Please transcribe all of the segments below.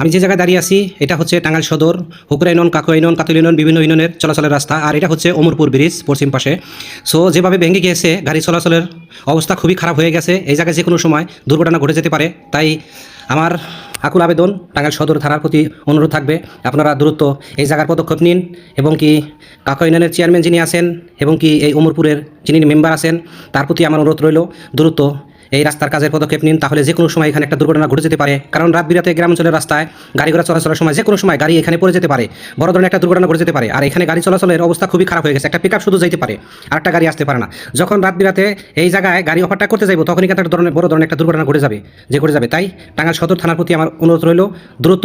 আমি যে জায়গায় দাঁড়িয়ে আছি, এটা হচ্ছে টাঙ্গাইল সদর, Hukura union Kakua union, Katul union, বিভিন্ন ইউনিয়নের চলাচলের রাস্তা, আর এটা হচ্ছে অমরপুর ব্রিজ পশ্চিম পাশে। সো যেভাবে ভেঙে গিয়েছে গাড়ি চলাচলের অবস্থা খুবই খারাপ হয়ে গেছে। এই জায়গায় যে কোনো সময় দুর্ঘটনা ঘটে যেতে পারে, তাই আমার আকুল আবেদন টাঙ্গাইল সদর থানার প্রতি অনুরোধ থাকবে। আপনারা দ্রুত এই জায়গার পদক্ষেপ নিন এবং কি কাকা ইউনিয়নের চেয়ারম্যান যিনি আছেন এবং কি এই অমরপুরের যিনি মেম্বার আছেন, তার প্রতি আমার অনুরোধ রইল। দ্রুত এই রাস্তার কাজের পদক্ষেপ নিন, তাহলে যে কোনো সময় এখানে একটা দুর্ঘটনা ঘটে যেতে পারে। কারণ রাত বিরাতে গ্রাম অঞ্চলের রাস্তায় গাড়ি ঘোড়া চলাচলের সময় যে কোনো সময় গাড়ি এখানে পড়ে যেতে পারে। বড় ধরনের একটা দুর্ঘটনা ঘটে যেতে পারে। আর এখানে গাড়ি চলাচলের অবস্থা খুবই খারাপ হয়ে গেছে। একটা পিকআপ শুধু যেতে পারে আর একটা গাড়ি আসতে পারে না। যখন রাত বিরাতে এই জায়গায় গাড়ি অফারটা করতে যাব তখনই কিন্তু একটা ধরনের, বড় ধরনের একটা দুর্ঘটনা ঘটে যাবে, যে ঘটে যাবে। তাই টাঙ্গাইল সদর থানার প্রতি আমার অনুরোধ রইল, দ্রুত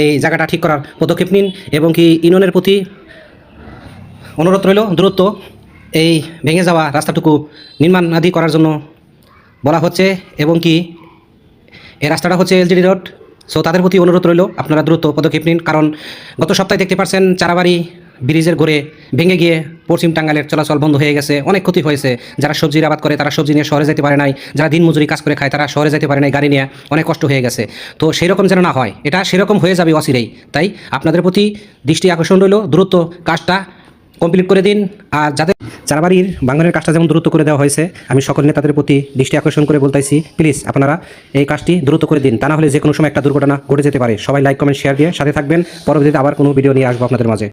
এই জায়গাটা ঠিক করার পদক্ষেপ নিন এবং কি ইউনিয়নের প্রতি অনুরোধ রইল, দ্রুত এই ভেঙে যাওয়া রাস্তাটুকু নির্মাণ আদি করার জন্য বলা হচ্ছে এবং কি এই রাস্তাটা হচ্ছে এলজিডি রোড। সো তাদের প্রতি অনুরোধ রইল, আপনারা দ্রুত পদক্ষেপ নিন, কারণ গত সপ্তাহে দেখতে পাচ্ছেন চারাবাড়ি ব্রিজের ঘরে ভেঙে গিয়ে পশ্চিম টাঙ্গালের চলাচল বন্ধ হয়ে গেছে, অনেক ক্ষতি হয়েছে। যারা সবজির আবাদ করে, তারা সবজি নিয়ে শহরে যেতে পারে নাই, যারা দিন মজুরি কাজ করে খায়, তারা শহরে যেতে পারে নাই, গাড়ি নিয়ে অনেক কষ্ট হয়ে গেছে। তো সেই রকম যেন না হয়, এটা সেরকম হয়ে যাবে অচিরেই। তাই আপনাদের প্রতি দৃষ্টি আকর্ষণ রইল, দ্রুত কাজটা কমপ্লিট করে দিন। আর যাদের চারবাড়ির বাঙালির কাজটা যেমন দ্রুত করে দেওয়া হয়েছে, আমি সকল নেতাদের প্রতি দৃষ্টি আকর্ষণ করে বলতেছি প্লিজ আপনারা এই কাজটি দ্রুত করে দিন। তা না হলে যে কোনো সময় একটা দুর্ঘটনা ঘটে যেতে পারে। সবাই লাইক কমেন্ট শেয়ার দিয়ে সাথে থাকবেন। পরবর্তীতে আবার কোনো ভিডিও নিয়ে আসব আপনাদের মাঝে।